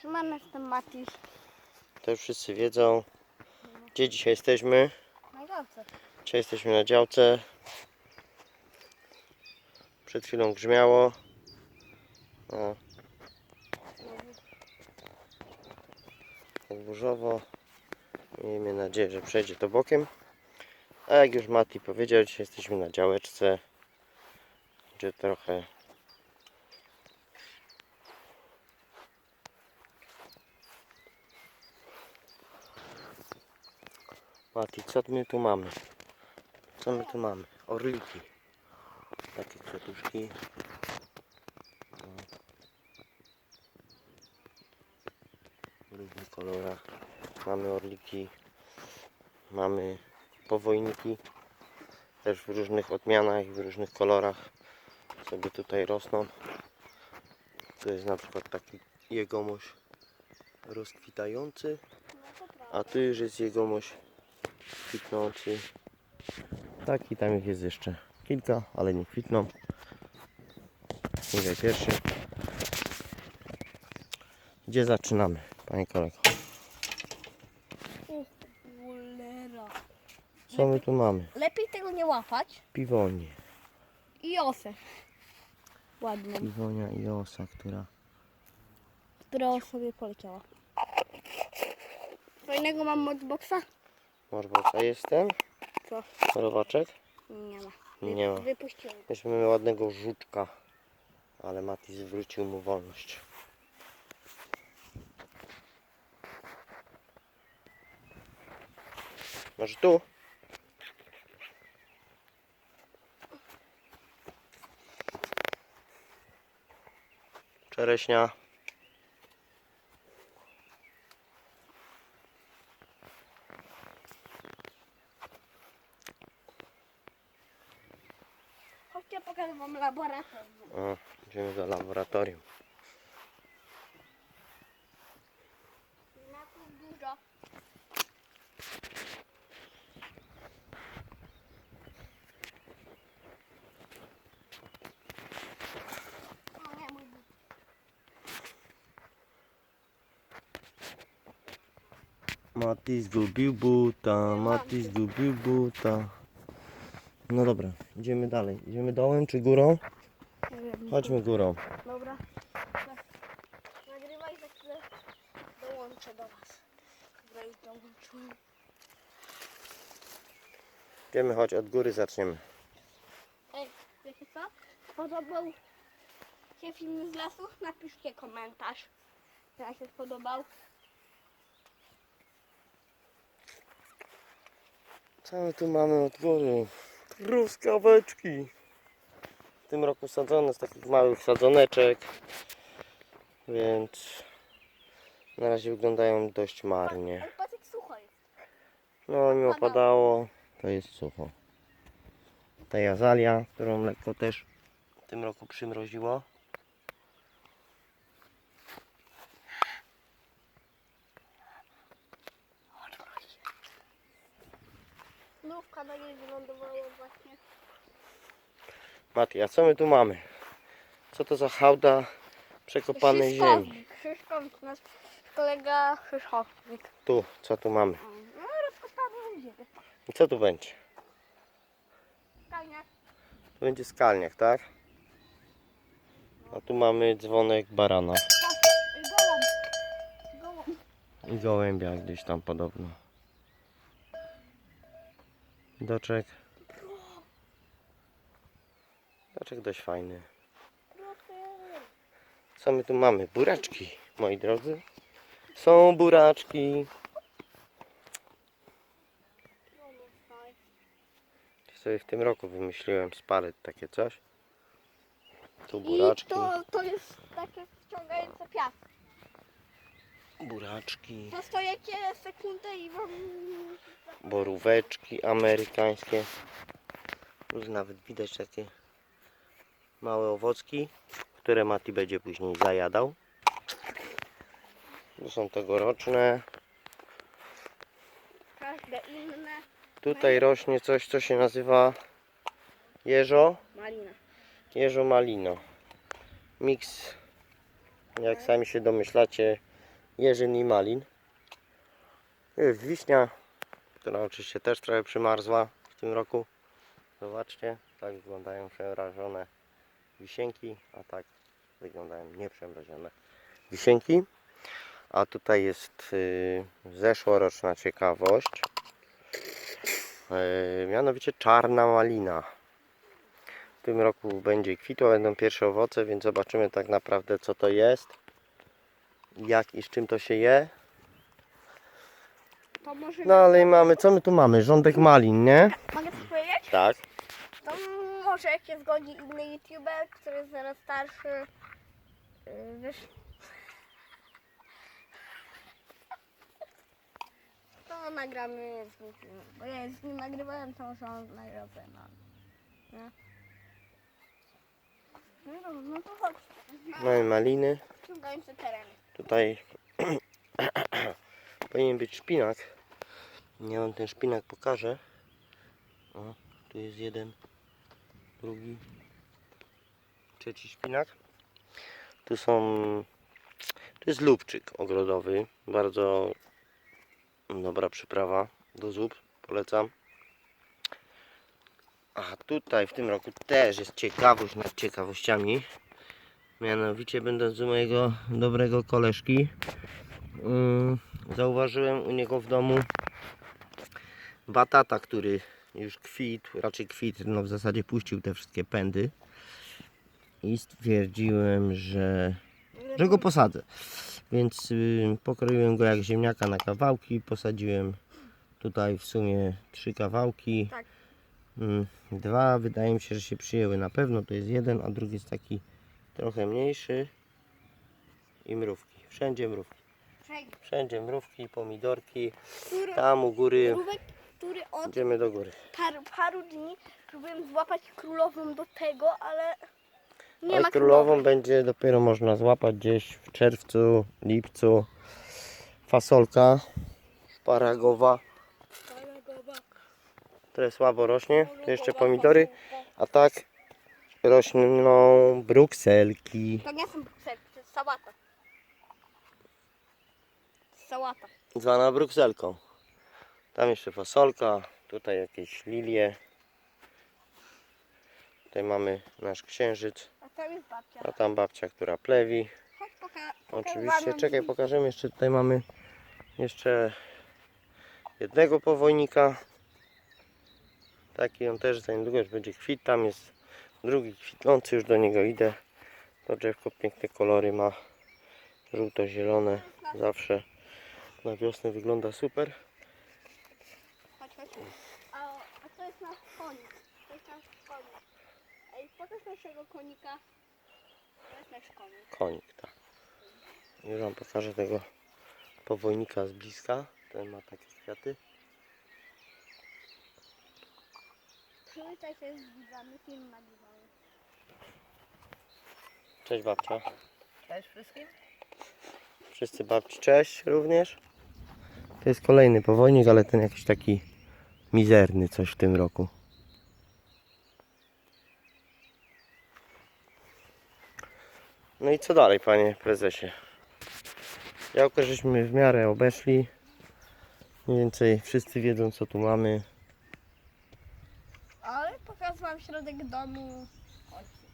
Szymon, jestem Mati. To już wszyscy wiedzą. Gdzie dzisiaj jesteśmy? Na działce. Dzisiaj jesteśmy na działce. Przed chwilą grzmiało. O. Burzowo. Miejmy nadzieję, że przejdzie to bokiem. A jak już Mati powiedział, dzisiaj jesteśmy na działeczce. Gdzie trochę Mati, co my tu mamy? Co my tu mamy? Orliki. Takie kwiatuszki. W różnych kolorach. Mamy orliki. Mamy powojniki. Też w różnych odmianach i w różnych kolorach. Sobie tutaj rosną. Tu jest na przykład taki jegomość rozkwitający. A tu już jest jegomość kwitnący. Tak i tam ich jest jeszcze kilka, ale nie kwitną. Tutaj pierwszy. Gdzie zaczynamy, panie kolego? Co my tu mamy? Lepiej tego nie łapać. Piwonię. I osę. Ładną, Piwonia i osa, która... która sobie poleciała. Fajnego mam modboxa? Morbocza jestem? Co? Rowaczek? Nie ma. Nie ma. Wypuściłem. Jeszcze mamy ładnego żuczka. Ale Mati zwrócił mu wolność. Może tu? Czereśnia. Chodźcie, pokażę wam laboratorium. O, idziemy do laboratorium. Znaków dużo. O nie, mój but. Mati zgubił buta, Mati zgubił buta. No dobra, idziemy dalej. Idziemy dołem czy górą? Nie wiem. Chodźmy górą. Dobra. Nagrywaj za chwilę. Dołączę do was. Dobra, już dołączyłem. Idziemy, chodź, od góry zaczniemy. Ej, wiecie co? Podobał się film z lasu? Napiszcie komentarz. Jak się spodobał. Co my tu mamy od góry? Truskaweczki. W tym roku sadzone z takich małych sadzoneczek. Więc na razie wyglądają dość marnie. No, mimo padało, to jest sucho. Ta jazalia, którą lekko też w tym roku przymroziło. Lówka na niej wylądowała właśnie. Mati, a co my tu mamy? Co to za hałda przekopanej ziemi? Krzyszkownik. Krzyszkownik, nasz kolega Krzyszkownik. Tu, co tu mamy? No, rozkopamy ziemię. I co tu będzie? Kania. Tu będzie skalniak, tak? A tu mamy dzwonek barana Gołąb. Gołąb. i gołębia gdzieś tam podobno. Doczek. Doczek dość fajny. Co my tu mamy? Buraczki, moi drodzy. Są buraczki. Sobie w tym roku wymyśliłem spalet takie coś. Tu I buraczki. to, to jest takie wciągające piach. Buraczki. Postojecie sekundę i wam... boróweczki amerykańskie. Tu nawet widać takie małe owocki, które Mati będzie później zajadał. Tu są tegoroczne. Każde inne. Tutaj rośnie coś, co się nazywa jeżo, Malina. jeżo malino. Miks, jak sami się domyślacie, jeżyn i malin. Jest wiśnia, która oczywiście też trochę przymarzła w tym roku. Zobaczcie, tak wyglądają przemrażone wisienki, a tak wyglądają nieprzemrożone wisienki. A tutaj jest y, zeszłoroczna ciekawość. Y, mianowicie czarna malina. W tym roku będzie kwitła, będą pierwsze owoce, więc zobaczymy tak naprawdę co to jest. Jak i z czym to się je. To może... No ale i mamy, co my tu mamy? Rządek malin, nie? Mogę coś powiedzieć? Tak. To może jak się zgodzi inny youtuber, który jest zaraz starszy. Yy, wiesz... To nagramy z film. Bo ja z nim nagrywałem, to może on mną. Nie? No, dobra, no to chodź. Mamy maliny. Ciągające tereny. Tutaj powinien być szpinak. Ja wam ten szpinak pokażę. O, tu jest jeden, drugi, trzeci szpinak. Tu są. Tu jest lubczyk ogrodowy. Bardzo dobra przyprawa do zup. Polecam. A tutaj w tym roku też jest ciekawość nad ciekawościami. Mianowicie będąc u mojego dobrego koleżki yy, Zauważyłem u niego w domu batata, który już kwitł, raczej kwitł, no w zasadzie puścił te wszystkie pędy i stwierdziłem, że, że go posadzę. Więc yy, pokroiłem go jak ziemniaka na kawałki, posadziłem tutaj w sumie trzy kawałki. Tak. Mm, Dwa wydaje mi się, że się przyjęły na pewno. To jest jeden, a drugi jest taki trochę mniejszy. I mrówki. Wszędzie mrówki. Wszędzie mrówki, pomidorki. który, Tam u góry. mrówek, który od Idziemy do góry. paru, paru dni próbujemy złapać królową do tego, ale nie Ale ma królową królowej. będzie dopiero można złapać gdzieś w czerwcu, lipcu. Fasolka szparagowa. Trochę słabo rośnie. Tu jeszcze pomidory. A tak rośną brukselki. To nie są brukselki, to jest sałata. Sałata. Zwana brukselką. Tam jeszcze fasolka. Tutaj jakieś lilie. Tutaj mamy nasz księżyc. A tam jest babcia. A tam babcia, która plewi. Chodź poka- Oczywiście, czekaj, pokażemy jeszcze. Tutaj mamy jeszcze jednego powojnika. Taki on też za niedługo już będzie kwit. Tam jest drugi kwitnący, już do niego idę. To drzewko piękne kolory ma. Żółto-zielone. Zawsze na wiosnę wygląda super. Chodź, chodź. A, a to jest nasz konik. To jest nasz konik. Ej, pokaż naszego konika. To jest nasz konik. Konik, tak. Już wam pokażę tego powojnika z bliska. Ten ma takie kwiaty. Przywitaj się z widzami, film nagrywamy. Cześć babcia. Cześć wszystkim. Wszyscy babci cześć również. To jest kolejny powojnik, ale ten jakiś taki mizerny coś w tym roku. No i co dalej, panie prezesie? Działkę żeśmy w miarę obeszli. Mniej więcej wszyscy wiedzą co tu mamy. Wam środek domu.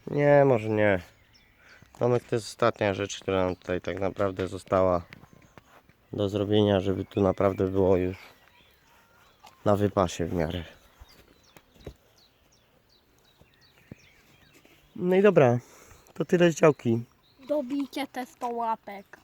Nie, może nie. Domek to jest ostatnia rzecz, która nam tutaj tak naprawdę została do zrobienia, żeby tu naprawdę było już na wypasie w miarę. No i dobra, to tyle z działki. Dobijcie te 100 łapek.